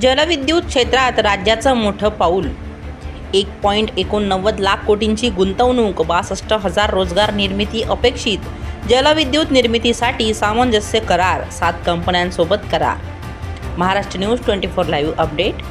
जलविद्युत क्षेत्रात राज्याचं मोठं पाऊल. एक पॉईंट एकोणनव्वद लाख कोटींची गुंतवणूक बासष्ट हजार रोजगार निर्मिती अपेक्षित. जलविद्युत निर्मितीसाठी सामंजस्य करार सात कंपन्यांसोबत करार. Maharashtra news twenty four live update.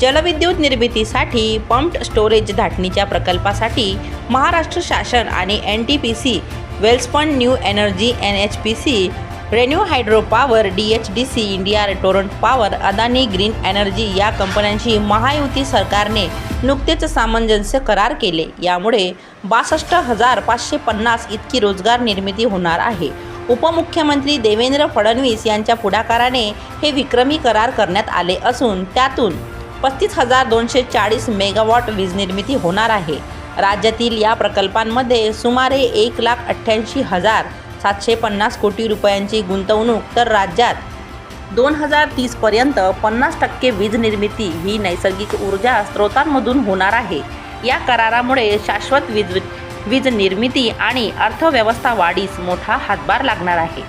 जलविद्युत निर्मितीसाठी पंप्ड स्टोरेज धाटणीच्या प्रकल्पासाठी महाराष्ट्र शासन आणि N T P C Welspun new energy N H P C ReNew hydro power D H D C India Torrent power Adani green energy या कंपन्यांशी महायुती सरकारने नुकतेच सामंजस्य करार केले. यामुळे बासष्ट हजार पाचशे पन्नास इतकी रोजगार निर्मिती होणार आहे. उपमुख्यमंत्री देवेंद्र फडणवीस यांच्या पुढाकाराने हे विक्रमी करार करण्यात आले असून त्यातून पस्तीस हजार दोनशे चाळीस मेगावॉट वीज निर्मिती होणार आहे. राज्यातील या प्रकल्पांमध्ये सुमारे एक लाख अठ्ठ्याऐंशी हजार सातशे पन्नास कोटी रुपयांची गुंतवणूक तर राज्यात. दोन हजार तीसपर्यंत पन्नास टक्के वीज निर्मिती ही नैसर्गिक ऊर्जा स्रोतांमधून होणार आहे. या करारामुळे शाश्वत वीज वीज निर्मिती आणि अर्थव्यवस्था वाढीस मोठा हातभार लागणार आहे.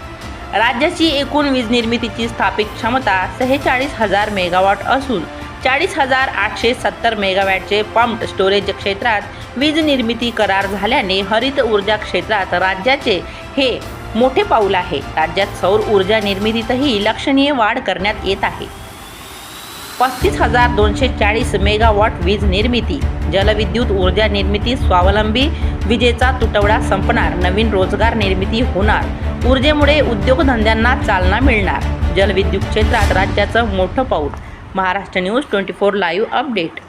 राज्याची एकूण वीज निर्मितीची स्थापित क्षमता सेहेचाळीस हजार मेगावॉट असून चाळीस हजार आठशे सत्तर मेगावॅटचे पंप्ड स्टोरेज क्षेत्रात वीज निर्मिती करार झाल्याने हरित ऊर्जा क्षेत्रात राज्याचे हे मोठे पाऊल आहे. राज्यात सौर ऊर्जा निर्मितीतही लक्षणीय वाढ करण्यात येत आहे. पस्तीस हजार दोनशे चाळीस मेगावॉट वीज निर्मिती जलविद्युत ऊर्जा निर्मिती स्वावलंबी विजेचा तुटवडा संपणार नवीन रोजगार निर्मिती होणार ऊर्जेमुळे उद्योगधंद्यांना चालना मिळणार जलविद्युत क्षेत्रात राज्याचं मोठं पाऊल Maharashtra news twenty four live update.